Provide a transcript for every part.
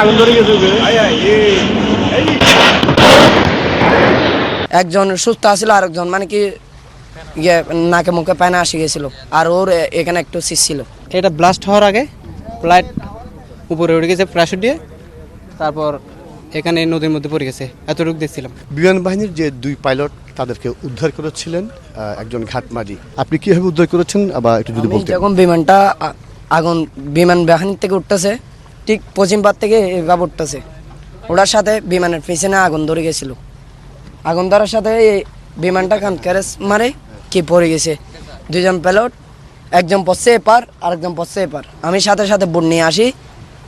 আগুন ধরে গেছে একজন সুস্থ আছিল আর একজন মানে কি ইয়ে নাকে মুখে পায়না আসি গেছিল। আর ওর এখানে একটু সিস ছিল। এটা ব্লাস্ট হওয়ার আগে ফ্লাইট উপরে উঠে গেছে প্রাশুট দিয়ে তারপর এখানে নদীর মধ্যে পড়ে গেছে। এতটুকু দেখছিলাম। বিমান বাহিনীর যে দুই পাইলট তাদেরকে উদ্ধার করেছিলেন একজন ঘাটমারি আপনি কীভাবে উদ্ধার করেছেন আবার একটু যদি বলতেন। যখন বিমানটা আগুন বিমান বাহিনী থেকে উঠতেছে। ঠিক পশ্চিম পার থেকে এভাবে উঠতেছে। ওটার সাথে বিমানের পিছনে আগুন ধরে গেছিল। আগুন ধরার সাথে এই বিমানটা কান ক্যারেজ মারে কি পড়ে গেছে। দুজন পাইলট একজন পশ্চে এপার আর একজন পশ্চে এপার আমি সাথে সাথে বোট নিয়ে আসি।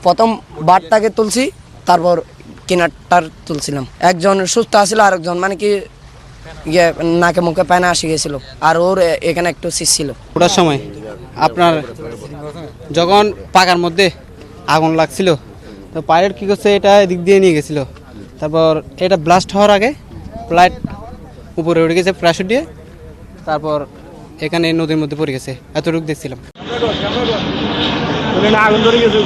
প্রথম বারটাকে তুলছি, তারপর কিনারটার তুলছিলাম। একজন সুস্থ আছিল, আরেকজন মানে কি ইয়ে নাকে মুখে পায়না আসি গেছিল। আর ওর এখানে একটু সিস ছিল। ওঠার সময় আপনার যখন পাকার মধ্যে আগুন লাগছিল তো পাইলট কী করছে এটা এদিক দিয়ে নিয়ে গেছিল। তারপর এটা ব্লাস্ট হওয়ার আগে ফ্লাইট উপরে উঠে গেছে প্রাশুট দিয়ে তারপর এখানে নদীর মধ্যে পড়ে গেছে। এতটুকু দেখছিলাম। আগুন ধরে গেছে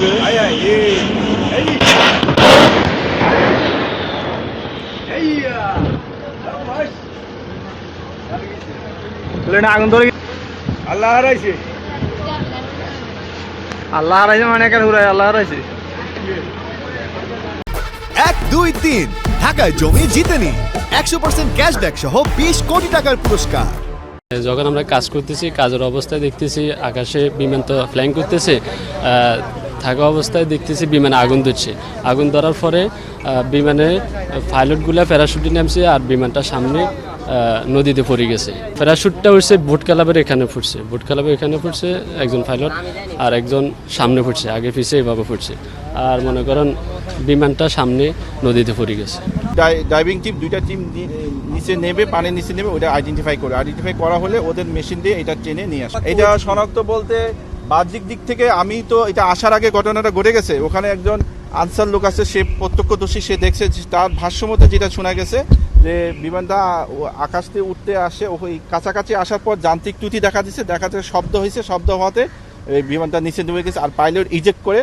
আগুন ধরে আল্লাহ হারাইছে। আল্লাহ হারাইছে মানে কেন ঘুরাই আল্লাহ হারাইছে। এক দুই তিন। ঢাকায় জমি জিতে নিন একশো পার্সেন্ট ক্যাশব্যাক সহ বিশ কোটি টাকার পুরস্কার। যখন আমরা কাজ করতেছি কাজের অবস্থায় দেখতেছি আকাশে বিমান তো ফ্লাইং করতেছে আহ, থাকা অবস্থায় দেখতেছি বিমানে আগুন ধরছে। আগুন ধরার পরে আহ, বিমানে পাইলটগুলো প্যারাশুটে নামছে আর বিমানটা সামনে নদীতে পড়ে গেছে। প্যারাশুটটা উঠছে বোট ক্লাবের এখানে ফুটছে। বোট ক্লাবের এখানে ফুটছে একজন পাইলট আর একজন সামনে ফুটছে, আগে পিছিয়ে এভাবে ফুটছে। আর মনে করেন, বিমানটা সামনে নদীতে পড়ে গেছে। ডাই- ডাইভিং টিম দুইটা টিম নিচে নেবে পানির নিচে নেবে ওটা আইডেন্টিফাই করে। আইডেন্টিফাই করা হলে ওদের মেশিন দিয়ে এটা টেনে নিয়ে আসে। এটা শনাক্ত বলতে বাহ্যিক দিক থেকে আমি তো এটা আসার আগে ঘটনাটা ঘটে গেছে। ওখানে একজন আনসার লোক আছে, সে প্রত্যক্ষদর্শী, সে দেখছে তার ভাষ্য মতে যেটা শোনা গেছে যে বিমানটা আকাশ থেকে উঠতে আসে, ওই কাছাকাছি আসার পর যান্ত্রিক ত্রুটি দেখা দিচ্ছে দেখা যাচ্ছে শব্দ হয়েছে, শব্দ হওয়াতে বিমানটা নিচে ডুবে গেছে আর পাইলট ইজেক্ট করে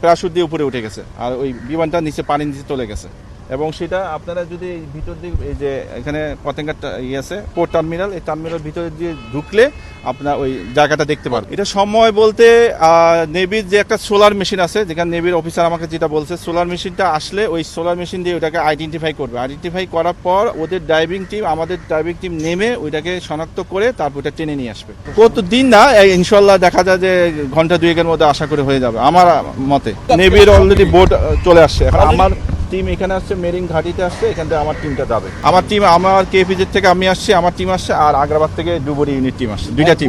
প্যারাশুট দিয়ে উপরে উঠে গেছে। আর ওই বিমানটা নিচে পানির নিচে চলে গেছে। এবং সেটা আপনারা যদি ভিতর দিয়ে এই যে এখানে পতেঙ্গার ইয়ে আছে পোর্ট টার্মিনাল এই টার্মিনাল ভিতরে দিয়ে ঢুকলে আপনার ওই জায়গাটা দেখতে পারবেন। এটা সময় বলতে নেভির যে একটা সোলার মেশিন আছে যেখানে নেভির অফিসার আমাকে যেটা বলছে সোলার মেশিনটা আসলে ওই সোলার মেশিন দিয়ে ওটাকে আইডেন্টিফাই করবে। আইডেন্টিফাই করার পর ওদের ড্রাইভিং টিম আমাদের ড্রাইভিং টিম নেমে ওইটাকে শনাক্ত করে তারপর ওটা টেনে নিয়ে আসবে। কত দিন না ইনশাল্লাহ দেখা যায় যে ঘণ্টা দুয়েকের মধ্যে আশা করে হয়ে যাবে আমার মতে। নেভির অলরেডি বোট চলে আসছে। এখন আমার টিম এখানে আসছে মেরিন ঘাটিতে আসছে এখান থেকে আমার টিমটা যাবে। আমার টিম আমার কেপিজের থেকে আমি আসছি আমার টিম আসছে আর আগ্রাবাদ থেকে ডুবুরি ইউনিট টিম আসছে দুইটা টিম